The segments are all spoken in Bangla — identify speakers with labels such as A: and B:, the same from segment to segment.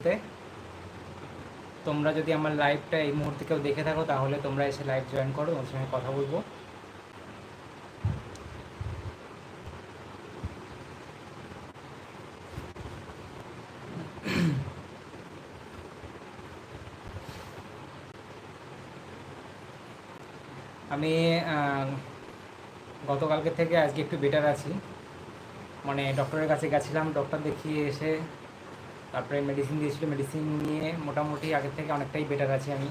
A: বলতে তোমরা যদি আমার লাইভটা এই মুহূর্তে কেউ দেখে থাকো, তাহলে তোমরা এসে লাইভ জয়েন করো, ওর সঙ্গে কথা বলব। আমি গতকালকে থেকে আজকে একটু বেটার আছি। মানে ডক্টরের কাছে গেছিলাম ডক্টর দেখিয়ে এসে তারপরে মেডিসিন দিয়েছিল মেডিসিন নিয়ে মোটামুটি আগের থেকে অনেকটাই বেটার আছি আমি।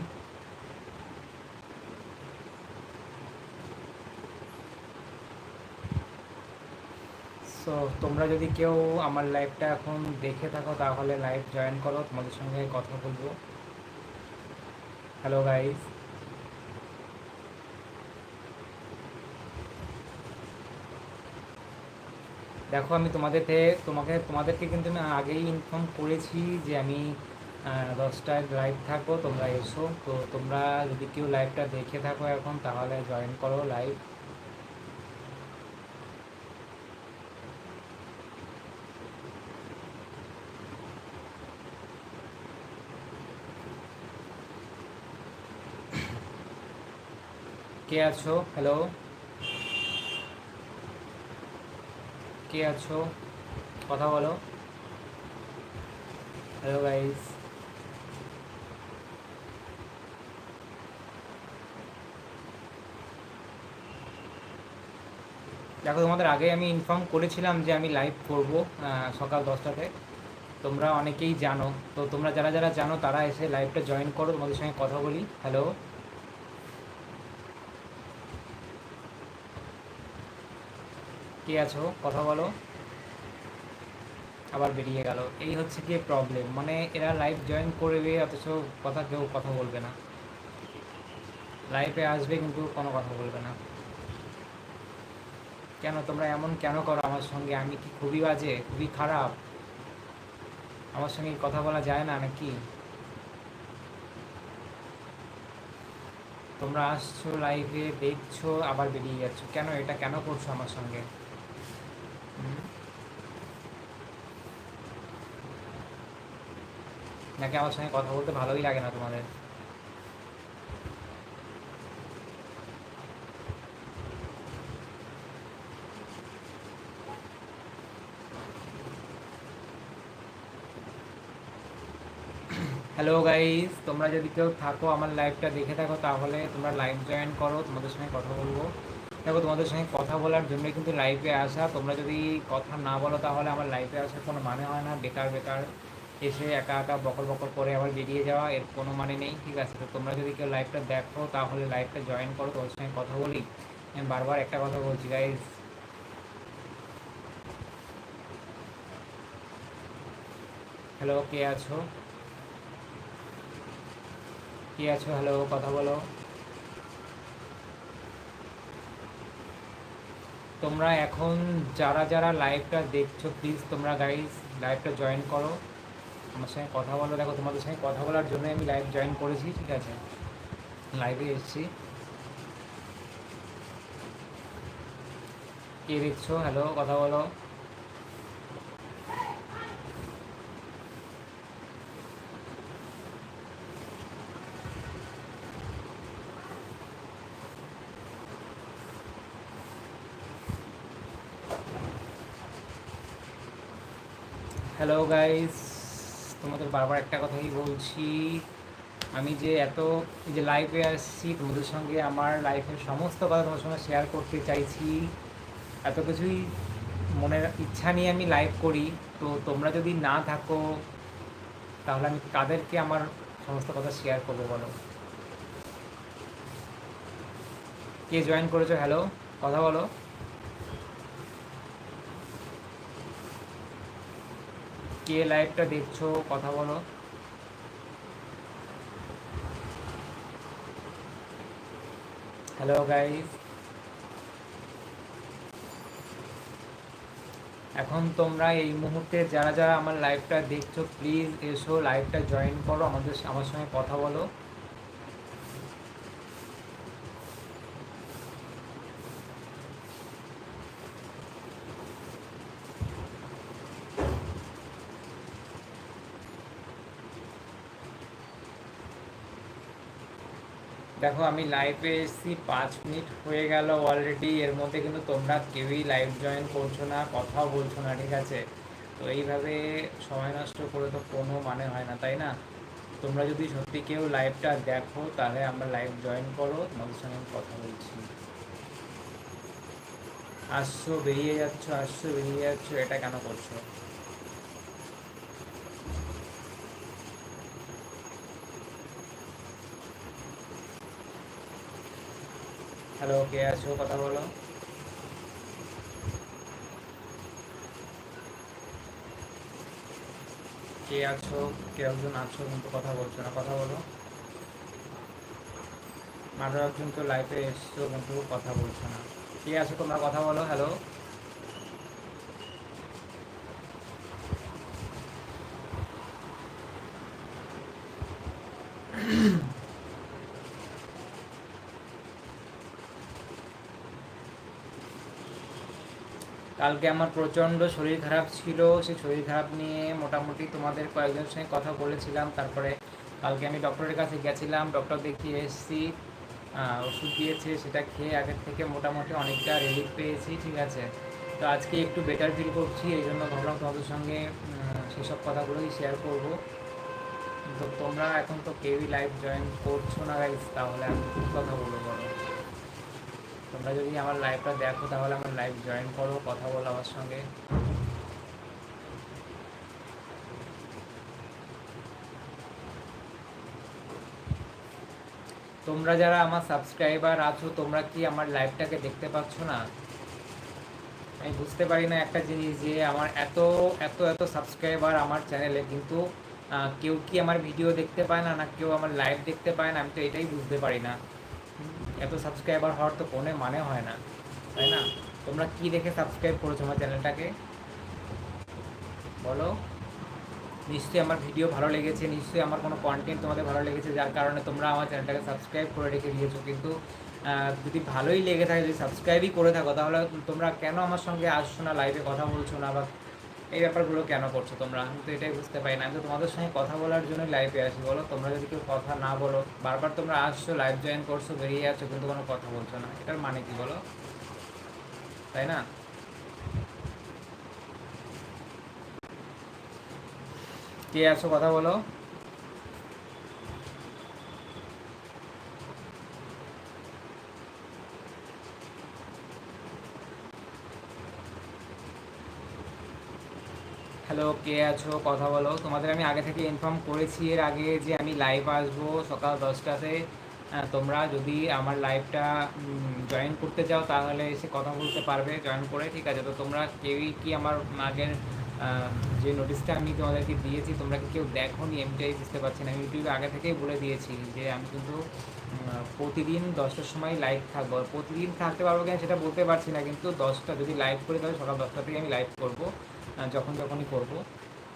A: সো তোমরা যদি কেউ আমার লাইফটা এখন দেখে থাকো, তাহলে লাইভ জয়েন করো, তোমাদের সঙ্গে কথা বলব। হ্যালো গাইস দেখো, আমি তোমাদেরকে, তোমাকে, তোমাদেরকে কিন্তু আমি আগেই ইনফর্ম করেছি যে আমি দশটায় লাইভ থাকব, তোমরা এসো। তো তোমরা যদি কেউ লাইভটা দেখে থাকো এখন, তাহলে জয়েন করো লাইভ কে আছো? হ্যালো কে আছো? কথা বলো। হ্যালো গাইস দেখো, তোমাদের আগে আমি ইনফর্ম করেছিলাম যে আমি লাইভ করব সকাল দশটাতে। তোমরা অনেকেই জানো। তো তোমরা যারা যারা জানো, তারা এসে লাইভটা জয়েন করো। তোমাদের সঙ্গে কথা বলি। হ্যালো কে আছো? কথা বলো। আবার বেরিয়ে গেল। এই হচ্ছে কি প্রবলেম মানে এরা লাইভ জয়েন করবে, অথচ কথা কেউ কথা বলবে না। লাইভে আসবে কিন্তু কোনো কথা বলবে না। কেন তোমরা এমন কেন করো? আমার সঙ্গে আমি কি খুবই বাজে? খুবই খারাপ? আমার সঙ্গে কথা বলা যায় না নাকি? তোমরা আসছো লাইভে দেখছ, আবার বেরিয়ে যাচ্ছ। কেন? এটা কেন করছ আমার সঙ্গে? নাকি আমার সঙ্গে কথা বলতে ভালোই লাগে না তোমাদের? হ্যালো গাইস তোমরা যদি কেউ থাকো আমার লাইভটা দেখে থাকো, তাহলে তোমরা লাইভ জয়েন করো, তোমাদের সঙ্গে কথা বলব। দেখো, তোমাদের সঙ্গে কথা বলার জন্যই কিন্তু লাইভে আসা। তোমরা যদি কথা না বলো, তাহলে আমার লাইভে আসার কোনো মানে হয় না। বেকার বেকার, এসে একা একা বকর বকর করে আবার বেরিয়ে যাওয়া, এর কোনো মানে নেই, ঠিক আছে? তো তোমরা যদি কেউ লাইভটা দেখো, তাহলে লাইভটা জয়েন করো। তোমার সঙ্গে কথা বলি। আমি বারবার একটা কথা বলছি গাইস হ্যালো কে আছো? কে আছো? হ্যালো কথা বলো। তোমরা এখন যারা যারা লাইভটা দেখছ প্লিজ তোমরা গাইজ লাইভটা জয়েন করো। আমার সঙ্গে কথা বলো। দেখো, তোমাদের সঙ্গে কথা বলার জন্য আমি লাইভ জয়েন করেছি, ঠিক আছে? লাইভে এসেছি। কে দেখছ? হ্যালো কথা বলো। হ্যালো গাইস তোমাদের বারবার একটা কথাই বলছি। আমি যে এত এই যে লাইভে আসছি, তোমাদের সঙ্গে আমার লাইফের সমস্ত কথা তোমার সঙ্গে শেয়ার করতে চাইছি। এত কিছুই মনের ইচ্ছা নিয়ে আমি লাইভ করি। তো তোমরা যদি না থাকো, তাহলে আমি কাদেরকে আমার সমস্ত কথা শেয়ার করব বলো? কে জয়েন করেছ? হ্যালো কথা বলো। কে লাইভটা দেখছ? কথা বলো। হ্যালো গাইস এখন তোমরা এই মুহূর্তে যারা যারা আমার লাইভটা দেখছ প্লিজ এসো লাইভটা জয়েন করো, আমাদের, আমার সঙ্গে কথা বলো। দেখো, আমি লাইভে এসেছি, পাঁচ মিনিট হয়ে গেল অলরেডি এর মধ্যে কিন্তু তোমরা কেউই লাইভ জয়েন করছ না, কথাও বলছো না, ঠিক আছে? তো এইভাবে সময় নষ্ট করে তো কোনো মানে হয় না, তাই না? তোমরা যদি সত্যি কেউ লাইভটা দেখো, তাহলে আমরা লাইভ জয়েন করো, তোমাদের সঙ্গে কথা বলছি। আসছো, বেরিয়ে যাচ্ছ, আসছো, বেরিয়ে যাচ্ছ, এটা কেন করছ? হ্যালো, কে আছো? কথা বলো। কে আছো? কে একজন আছো কিন্তু কথা বলছো না, কথা বলো। আরও একজন তো লাইফে এসছো কিন্তু কথা বলছো না। কে আছো? তোমরা কথা বলো, হ্যালো। কালকে আমার প্রচণ্ড শরীর খারাপ ছিল, সেই শরীর খারাপ নিয়ে মোটামুটি তোমাদের কয়েকজনের সঙ্গে কথা বলেছিলাম। তারপরে কালকে আমি ডক্টরের কাছে গেছিলাম, ডক্টর দেখিয়ে এসেছি ওষুধ দিয়েছে, সেটা খেয়ে আগের থেকে মোটামুটি অনেকটা রিলিফ পেয়েছি, ঠিক আছে? তো আজকে একটু বেটার ফিল করছি, এই জন্য ভাবলাম তোমাদের সঙ্গে সেসব কথাগুলোই শেয়ার করব। তো তোমরা এখন তো কেউই লাইভ জয়েন করছ না তাহলে আমি কথা বলব বলো? তোমরা যদি আমার লাইভটা দেখো, তাহলে আমার লাইভ জয়েন করো, কথা বলো আমার সঙ্গে। তোমরা যারা আমার সাবস্ক্রাইবার আছো, তোমরা কি আমার লাইভটাকে দেখতে পাচ্ছ না? আমি বুঝতে পারি না একটা জিনিস যে আমার এত এত এত সাবস্ক্রাইবার আমার চ্যানেলে কিন্তু কেউ কি আমার ভিডিও দেখতে পায় না না কেউ আমার লাইভ দেখতে পায় না? আমি তো এটাই বুঝতে পারি না। এত সাবস্ক্রাইবার হওয়ার তো কোনো মানে হয় না, তাই না? তোমরা কি দেখে সাবস্ক্রাইব করেছ আমার চ্যানেলটাকে? বলো। নিশ্চয়ই আমার ভিডিও ভালো লেগেছে, নিশ্চয়ই আমার কোনো কন্টেন্ট তোমাদের ভালো লেগেছে, যার কারণে তোমরা আমার চ্যানেলটাকে সাবস্ক্রাইব করে রেখে দিয়েছ। কিন্তু যদি ভালোই লেগে থাকে, যদি সাবস্ক্রাইবই করে থাকো, তাহলে তোমরা কেন আমার সঙ্গে আসছো না লাইভে কথা বলছো না, বা এই ব্যাপারগুলো কেন করছ তোমরা? আমি তো এটাই বুঝতে পারি না। আমি তো তোমাদের সঙ্গে কথা বলার জন্য লাইভে আসি, বলো? তোমরা যদি কেউ কথা না বলো, বারবার তোমরা আসছো লাইভ জয়েন করছ, বেরিয়ে আছো কিন্তু কোনো কথা বলছো না। এটার মানে কি বলো? তাই না? কে আছো? কথা বলো। হ্যালো কে আছো? কথা বলো। তোমাদের আমি আগে থেকে ইনফর্ম করেছি এর আগে যে আমি লাইভ আসব সকাল দশটাতে। তোমরা যদি আমার লাইভটা জয়েন করতে চাও তাহলে এসে কথা বলতে পারবে জয়েন করে, ঠিক আছে? তো তোমরা কেউই কি আমার আগের যে নোটিশটা আমি তোমাদেরকে দিয়েছি, তোমরা কি কেউ দেখো নি এমটাই বুঝতে পারছি না। আমি ইউটিউবে আগে থেকেই বলে দিয়েছি যে আমি কিন্তু প্রতিদিন দশটার সময় লাইভ থাকব। প্রতিদিন থাকতে পারব কিনা সেটা বলতে পারছি না, কিন্তু দশটা যদি লাইভ করি তাহলে সকাল দশটা থেকে আমি লাইভ করব। যখন যখনই করব।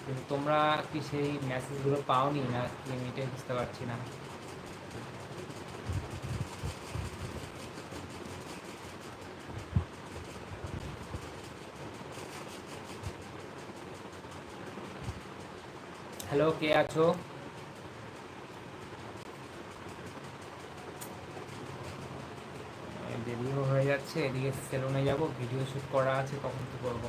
A: কিন্তু তোমরা কি সেই মেসেজগুলো পাওনি না কি আমি এটাই বুঝতে পারছি না? হ্যালো কে আছো? দেরিও হয়ে যাচ্ছে, এদিকে সেলুনে যাব ভিডিও শ্যুট করা আছে কখন কি করব।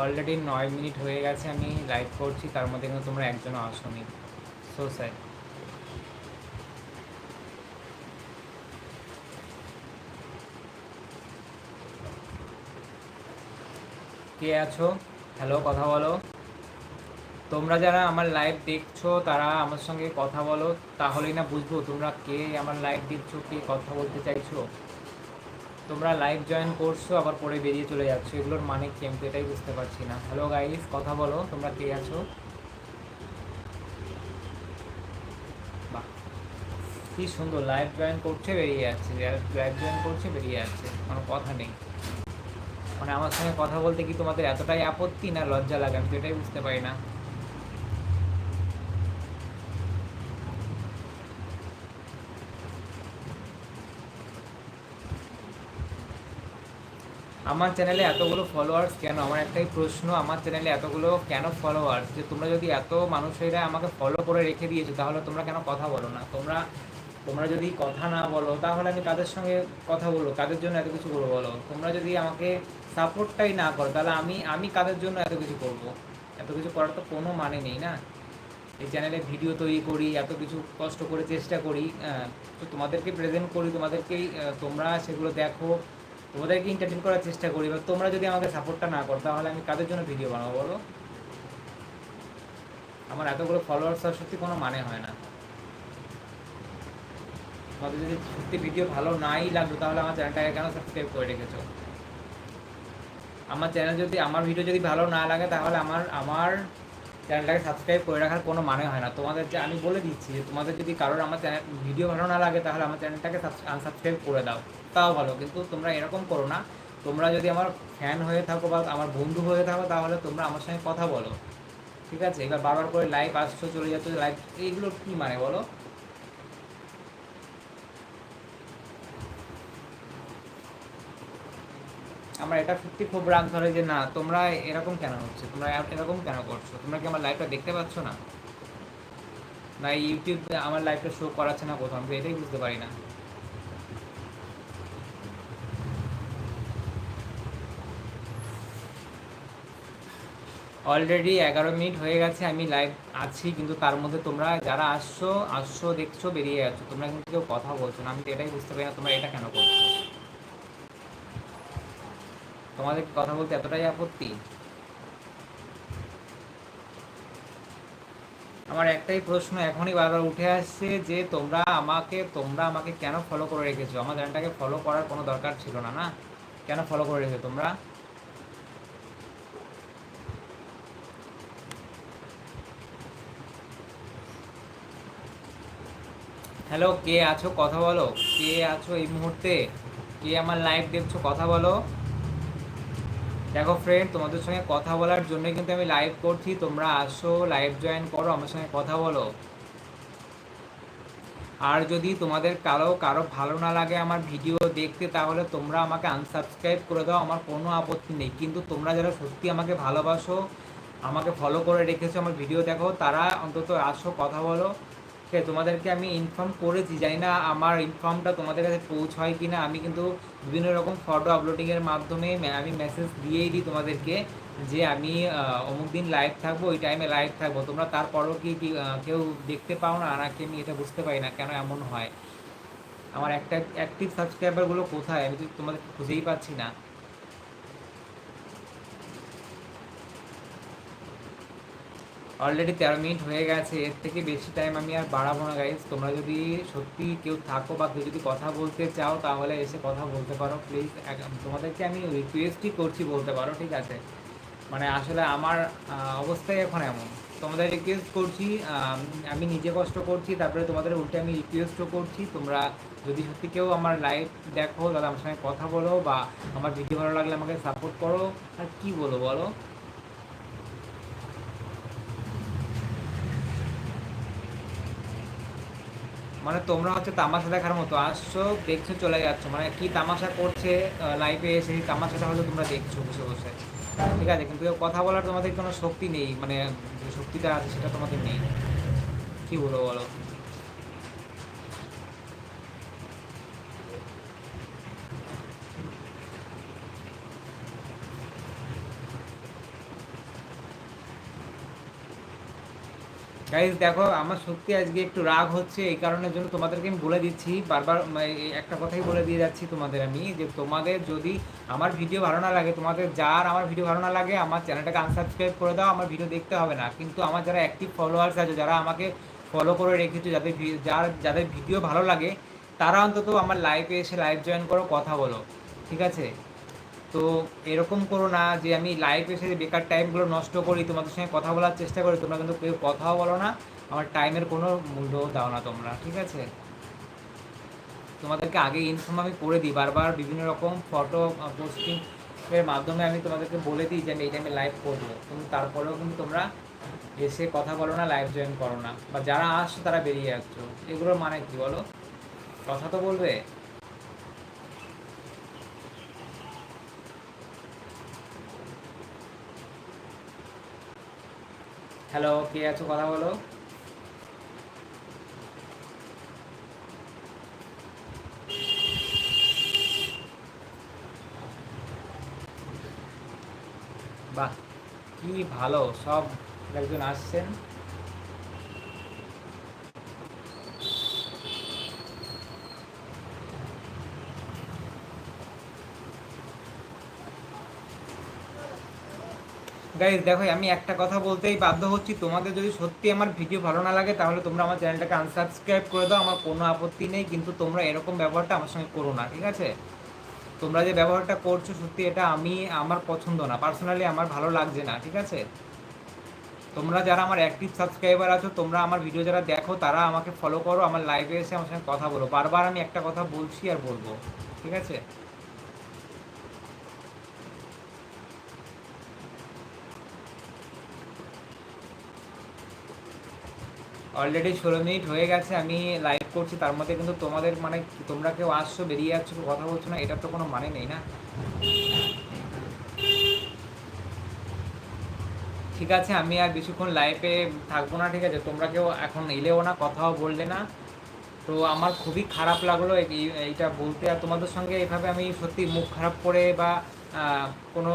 A: অলরেডি নয় মিনিট হয়ে গেছে, আমি লাইভ করছি, তার মধ্যে কিন্তু তোমরা একজনও আসনি। সো স্যার কে আছো? হ্যালো কথা বলো। তোমরা যারা আমার লাইভ দেখছ, তারা আমার সঙ্গে কথা বলো, তাহলেই না বুঝব তোমরা কে আমার লাইভ দেখছ, কে কথা বলতে চাইছো। তোমরা লাইভ জয়েন করছ, আবার পরে বেরিয়ে চলে যাচ্ছ, এগুলোর মানে কি আমি এটাই বুঝতে পারছি না। হ্যালো গাইস কথা বলো, তোমরা কে আছো? কি সুন্দর লাইভ জয়েন করছে, বেরিয়ে যাচ্ছে লাইভ জয়েন করছে, বেরিয়ে যাচ্ছে, কোনো কথা নেই। মানে আমার সঙ্গে কথা বলতে কি তোমাদের এতটাই আপত্তি না লজ্জা লাগে, আমি তো এটাই বুঝতে পারি না। আমার চ্যানেলে এতগুলো ফলোয়ার্স কেন? আমার একটাই প্রশ্ন, আমার চ্যানেলে এতগুলো কেন ফলোয়ার্স যে তোমরা যদি এত মানুষেরা আমাকে ফলো করে রেখে দিয়েছ, তাহলে তোমরা কেন কথা বলো না? তোমরা তোমরা যদি কথা না বলো, তাহলে আমি কাদের সঙ্গে কথা বলব? কাদের জন্য এত কিছু করব বলো? তোমরা যদি আমাকে সাপোর্টটাই না করো, তাহলে আমি আমি কাদের জন্য এত কিছু করব? এত কিছু করার তো কোনো মানে নেই না? এই চ্যানেলে ভিডিও তৈরি করি, এত কিছু কষ্ট করে চেষ্টা করি তো তোমাদেরকে প্রেজেন্ট করি, তোমাদেরকেই তোমরা সেগুলো দেখো। তোমাদেরকে এন্টারটেন করার চেষ্টা করি, এবার তোমরা যদি আমাকে সাপোর্টটা না করো, তাহলে আমি কাদের জন্য ভিডিও বানাবো বলো? আমার এতগুলো ফলোয়ার্স আর সত্যি কোনো মানে হয় না। তোমাদের যদি সত্যি ভিডিও ভালো নাই লাগতো তাহলে আমার চ্যানেলটাকে কেন সাবস্ক্রাইব করে রেখেছো? আমার চ্যানেল যদি, আমার ভিডিও যদি ভালো না লাগে, তাহলে আমার আমার চ্যানেলটাকে সাবস্ক্রাইব করে রাখার কোনো মানে হয় না। তোমাদের যে আমি বলে দিচ্ছি যে তোমাদের যদি কারোর আমার চ্যানেল ভিডিও ভালো না লাগে, তাহলে আমার চ্যানেলটাকে আনসাবস্ক্রাইব করে দাও। তাও ভালো, কিন্তু তোমরা এরকম করো না। তোমরা যদি আমার ফ্যান হয়ে থাকো বা আমার বন্ধু হয়ে থাকো, তাহলে তোমরা আমার সঙ্গে কথা বলো। ঠিক আছে? এবার বারবার করে লাইভ আসছো, চলে যাচ্ছ লাইভ এইগুলো কী মানে বলো? আমার এটা সত্যি খুব রাগ ধরে যে না, তোমরা এরকম কেন হচ্ছে? তোমরা এরকম কেন করছ? তোমরা কি আমার লাইভটা দেখতে পাচ্ছ না? না ইউটিউব আমার লাইভটা শো করাচ্ছে না কোথাও? আমি এটাই বুঝতে পারি না। অলরেডি এগারো মিনিট হয়ে গেছে, আমি লাইভ আছি, কিন্তু তার মধ্যে তোমরা যারা আসছো আসছো, দেখছ, বেরিয়ে যাচ্ছ, তোমরা কিন্তু কেউ কথা বলছো না। আমি এটাই বুঝতে পারি না তোমরা এটা কেন করছ? তোমাদের কথা বলতে এতটাই আপত্তি? আমার একটাই প্রশ্ন, এখনই বারবার উঠে আসছে যে তোমরা আমাকে তোমরা আমাকে কেন ফলো করে রেখেছো? আমার চ্যানেলটাকে ফলো করার কোনো দরকার ছিল না না? কেন ফলো করে রেখেছো তোমরা? হ্যালো কে আছো? কথা বলো। কে আছো এই মুহূর্তে? কে আমার লাইভ দেখছ? কথা বলো। দেখো ফ্রেন্ড তোমাদের সঙ্গে কথা বলার জন্য কিন্তু আমি লাইভ করছি। তোমরা আসো লাইভ জয়েন করো, আমার সঙ্গে কথা বলো। আর যদি তোমাদের কারও কারও ভালো না লাগে আমার ভিডিও দেখতে, তাহলে তোমরা আমাকে আনসাবস্ক্রাইব করে দাও, আমার কোনো আপত্তি নেই। কিন্তু তোমরা যারা সত্যি আমাকে ভালোবাসো, আমাকে ফলো করে রেখেছো আমার ভিডিও দেখো, তারা অন্তত আসো, কথা বলো। ঠিক আছে তোমাদেরকে আমি ইনফর্ম করেছি, জানি না আমার ইনফর্মটা তোমাদের কাছে পৌঁছয় কি না আমি কিন্তু বিভিন্ন রকম ফটো আপলোডিংয়ের মাধ্যমে আমি মেসেজ দিয়েই দিই তোমাদেরকে যে আমি অমুক দিন লাইভ থাকব, ওই টাইমে লাইভ থাকব। তোমরা তারপরও কি কেউ দেখতে পাও না? নাকি আমি এটা বুঝতে পারি না কেন এমন হয়? আমার একটা অ্যাক্টিভ সাবস্ক্রাইবারগুলো কোথায়? আমি তো তোমাদের খুঁজেই পাচ্ছি না। অলরেডি তেরো মিনিট হয়ে গেছে, এর থেকে বেশি টাইম আমি আর বাড়াবো না গাইজ তোমরা যদি সত্যি কেউ থাকো বা কেউ যদি কথা বলতে চাও, তাহলে এসে কথা বলতে পারো। প্লিজ তোমাদেরকে আমি রিকোয়েস্টই করছি বলতে পারো, ঠিক আছে? মানে আসলে আমার অবস্থাই এখন এমন। তোমাদের রিকোয়েস্ট করছি, আমি নিজে কষ্ট করছি, তারপরে তোমাদের উল্টে আমি রিকোয়েস্টও করছি। তোমরা যদি সত্যি কেউ আমার লাইভ দেখো, তাহলে আমার সঙ্গে কথা বলো বা আমার ভিডিও ভালো লাগলে আমাকে সাপোর্ট করো। আর কি বলো বলো? মানে তোমরা হচ্ছে তামাশা দেখার মতো আসছো, দেখছ, চলে যাচ্ছ। মানে কি তামাশা করছে লাইফে সেই তামাশাটা হলো তোমরা দেখছ বসে বসে। ঠিক আছে, কিন্তু কথা বলার তোমাদের কোনো শক্তি নেই মানে শক্তিটা আছে সেটা তোমাদের নেই। কি বলো বলো? গাইজ দেখো, আমার সত্যি আজকে একটু রাগ হচ্ছে, এই কারণের জন্য তোমাদেরকে আমি বলে দিচ্ছি, বারবার এই একটা কথাই বলে দিয়ে যাচ্ছি তোমাদের আমি, যে তোমাদের যদি আমার ভিডিও ভালো না লাগে, তোমাদের যার আমার ভিডিও ভালো না লাগে, আমার চ্যানেলটাকে আনসাবস্ক্রাইব করে দাও, আমার ভিডিও দেখতে হবে না। কিন্তু আমার যারা অ্যাক্টিভ ফলোয়ার্স আছে, যারা আমাকে ফলো করে রেখেছো, যাদের যার, যাদের ভিডিও ভালো লাগে, তারা অন্তত আমার লাইভে এসে লাইভ জয়েন করো, কথা বলো। ঠিক আছে? তো এরকম করো না যে আমি লাইভ এসে বেকার টাইমগুলো নষ্ট করি, তোমাদের সঙ্গে কথা বলার চেষ্টা করি, তোমরা কিন্তু কেউ কথাও বলো না, আমার টাইমের কোনো মূল্য দাও না তোমরা, ঠিক আছে? তোমাদেরকে আগে ইনফর্ম আমি করে দিই, বারবার বিভিন্ন রকম ফটো পোস্টিং এর মাধ্যমে আমি তোমাদেরকে বলে দিই যে আমি এই টাইমে লাইভ করব। কিন্তু তারপরেও কিন্তু তোমরা এসে কথা বলো না লাইভ জয়েন করো না। বা যারা আসছো তারা বেরিয়ে আসছো এগুলোর মানে কি বলো? কথা তো বলবে? হ্যালো কে আছো? কথা বলো। বাহ কি ভালো সব একজন আসছেন। গাইজ দেখো, আমি একটা কথা বলতেই বাধ্য হচ্ছি। তোমাদের যদি সত্যি আমার ভিডিও ভালো না লাগে, তাহলে তোমরা আমার চ্যানেলটাকে আনসাবস্ক্রাইব করে দাও। আমার কোনো আপত্তি নেই, কিন্তু তোমরা এরকম ব্যবহারটা আমার সঙ্গে করো না, ঠিক আছে? তোমরা যে ব্যবহারটা করছ, সত্যি এটা আমি, আমার পছন্দ না। পার্সোনালি আমার ভালো লাগছে না, ঠিক আছে? তোমরা যারা আমার অ্যাক্টিভ সাবস্ক্রাইবার আছো, তোমরা আমার ভিডিও যারা দেখো, তারা আমাকে ফলো করো, আমার লাইভে এসে আমার সঙ্গে কথা বলো। বারবার আমি একটা কথা বলছি আর বলব, ঠিক আছে? অলরেডি ষোলো মিনিট হয়ে গেছে, আমি লাইভ করছি, তার মধ্যে কিন্তু তোমাদের মানে তোমরা কেউ আসছো, বেরিয়ে যাচ্ছ কথা বলছো না এটার তো কোনো মানে নেই না। ঠিক আছে, আমি আর বেশিক্ষণ লাইভে থাকব না, ঠিক আছে? তোমরা কেউ এখন এলেও না, কথাও বললে না। তো আমার খুবই খারাপ লাগল এইটা বলতে, আর তোমাদের সঙ্গে এভাবে আমি সত্যি মুখ খারাপ করে বা কোনো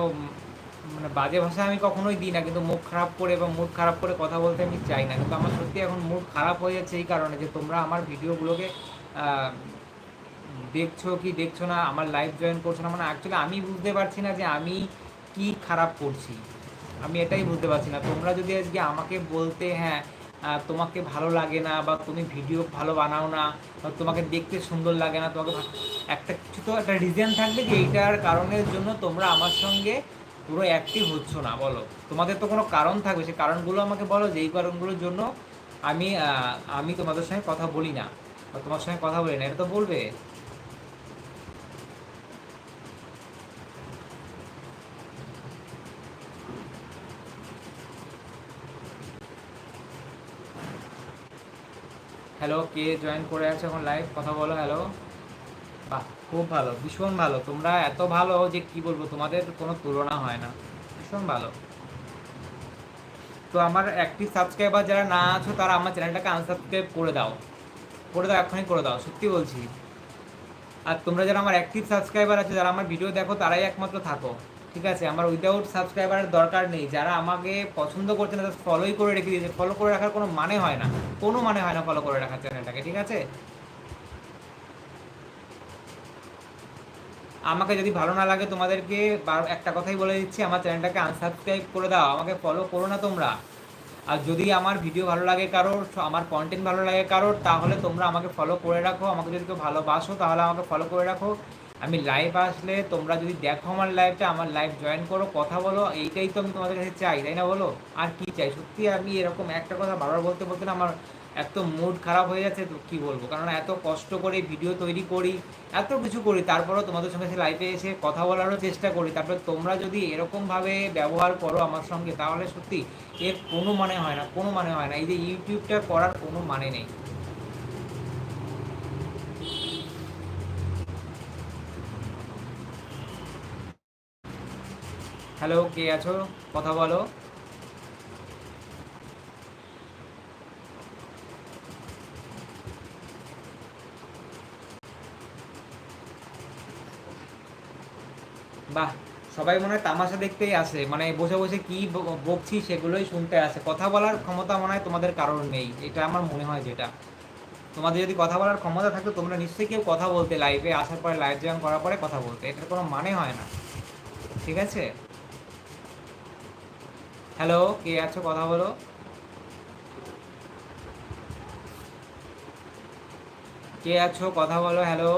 A: মানে বাজে ভাষা আমি কখনোই দিই না, কিন্তু মুখ খারাপ করে বা মুড খারাপ করে কথা বলতে আমি চাই না। কিন্তু আমার সত্যি এখন মুড খারাপ হয়ে যাচ্ছে এই কারণে যে তোমরা আমার ভিডিওগুলোকে দেখছ কি দেখছ না, আমার লাইভ জয়েন করছ না মানে অ্যাকচুয়ালি আমি বুঝতে পারছি না যে আমি কি খারাপ করছি। আমি এটাই বুঝতে পারছি না। তোমরা যদি আজকে আমাকে বলতে হ্যাঁ তোমাকে ভালো লাগে না বা তুমি ভিডিও ভালো বানাও না, বা তোমাকে দেখতে সুন্দর লাগে না, তোমাকে একটা কিছু তো একটা রিজন থাকবে যে এইটার কারণের জন্য তোমরা আমার সঙ্গে পুরো অ্যাক্টিভ হচ্ছ না, বলো। তোমাদের তো কোনো কারণ থাকবে, সেই কারণগুলো আমাকে বলো যে এই কারণগুলোর জন্য আমি আমি তোমাদের সঙ্গে কথা বলি না। বা তোমার সঙ্গে কথা বলি না, এটা তো বলবে। হ্যালো কে জয়েন করে আছে এখন লাইভ কথা বলো হ্যালো খুব ভালো, ভীষণ ভালো। তোমরা এত ভালো যে কি বলব, তোমাদের কোনো তুলনা হয় না। ভীষণ ভালো। তো আমার অ্যাক্টিভ সাবস্ক্রাইবার যারা না আছো, তারা আমার চ্যানেলটাকে আনসাবস্ক্রাইব করে দাও। করে দাও এখনই করে দাও, সত্যি বলছি। আর তোমরা যারা আমার অ্যাক্টিভ সাবস্ক্রাইবার আছে, যারা আমার ভিডিও দেখো, তারাই একমাত্র থাকো। ঠিক আছে? আমার উইদাউট সাবস্ক্রাইবারের দরকার নেই। যারা আমাকে পছন্দ করছে না তারা ফলোই করে রেখে দিয়েছে। ফলো করে রাখার কোনো মানে হয় না। কোনো মানে হয় না ফলো করে রাখার চ্যানেলটাকে ঠিক আছে? আমাকে যদি ভালো না লাগে তোমাদেরকে একটা কথাই বলে দিচ্ছি, আমার চ্যানেলটাকে আনসাবস্ক্রাইব করে দাও, আমাকে ফলো করো না তোমরা। আর যদি আমার ভিডিও ভালো লাগে কারোর আমার কন্টেন্ট ভালো লাগে কারোর, তাহলে তোমরা আমাকে ফলো করে রাখো। আমাকে যদি কেউ ভালোবাসো, তাহলে আমাকে ফলো করে রাখো। আমি লাইভ আসলে তোমরা যদি দেখো আমার লাইভটা আমার লাইভ জয়েন করো, কথা বলো, এইটাই তো আমি তোমাদের কাছে চাই, তাই না বলো? আর কি চাই? সত্যি আমি এরকম একটা কথা বারবার বলতে বলতে না আমার এত মুড খারাপ হয়ে যাচ্ছে, তো কি বলব? কারণ এত কষ্ট করে ভিডিও তৈরি করি, এত কিছু করি, তারপরেও তোমাদের সঙ্গে সে লাইভে এসে কথা বলারও চেষ্টা করি। তারপরে তোমরা যদি এরকমভাবে ব্যবহার করো আমার সঙ্গে, তাহলে সত্যি এর কোনো মানে হয় না, কোনো মানে হয় না। এই যে ইউটিউবটা করার কোনো মানে নেই। হ্যালো কে আছো? কথা বলো। বাহ, সবাই মনে হয় তামাশা দেখতেই আসে। মানে বসে বসে কি বকছি সেগুলোই শুনতে আসে। কথা বলার ক্ষমতা মনে হয় তোমাদের কারণ নেই। এটা আমার মনে হয় যেটা। তোমাদের যদি কথা বলার ক্ষমতা থাকতো, তোমরা নিশ্চয়ই কেউ কথা বলতে লাইভে আসার পরে লাইভ জয়েন করার পরে কথা বলতে। এটার কোনো মানে হয় না। ঠিক আছে? হ্যালো কে আছো? কথা বলো। কে আছো? কথা বলো হ্যালো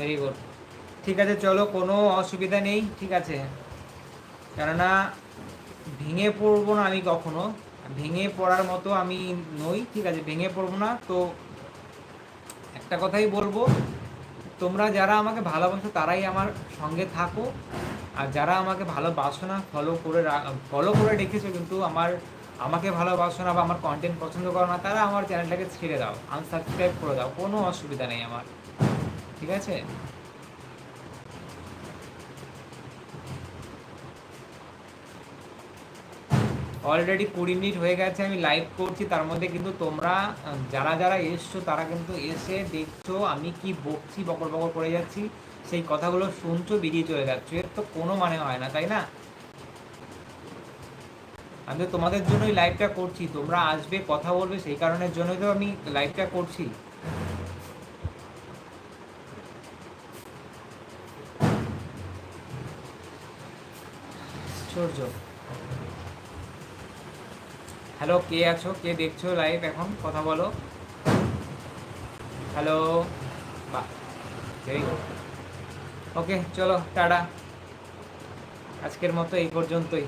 A: ভেরি গুড ঠিক আছে, চলো, কোনো অসুবিধা নেই, ঠিক আছে? কেননা, ভেঙে পড়ব না আমি কখনো। ভেঙে পড়ার মতো আমি নই, ঠিক আছে? ভেঙে পড়ব না। তো একটা কথাই বলব, তোমরা যারা আমাকে ভালোবাসো, তারাই আমার সঙ্গে থাকো। আর যারা আমাকে ভালোবাসো না ফলো করে ফলো করে রেখেছো, কিন্তু আমার, আমাকে ভালোবাসো না বা আমার কন্টেন্ট পছন্দ করো না, তারা আমার চ্যানেলটাকে ছেড়ে দাও আনসাবস্ক্রাইব করে দাও, কোনো অসুবিধা নেই আমার। ঠিক আছে? অলরেডি কুড়ি মিনিট হয়ে গেছে, আমি লাইভ করছি, তার মধ্যে কিন্তু তোমরা যারা যারা এসছো, তারা কিন্তু এসে দেখছ, আমি কি বকছি, বকর বকর করে যাচ্ছি, সেই কথাগুলো শুনছো, বেরিয়ে চলে যাচ্ছ, এর তো কোনো মানে হয় না, তাই না? আমি তো তোমাদের জন্যই লাইভটা করছি, তোমরা আসবে, কথা বলবে, সেই কারণের জন্যই তো আমি লাইভটা করছি। আশ্চর্য। হ্যালো কে আছো? কে দেখছ লাইভ এখন? কথা বলো। হ্যালো ওকে চলো, টাটা। আজকের মতো এই পর্যন্তই।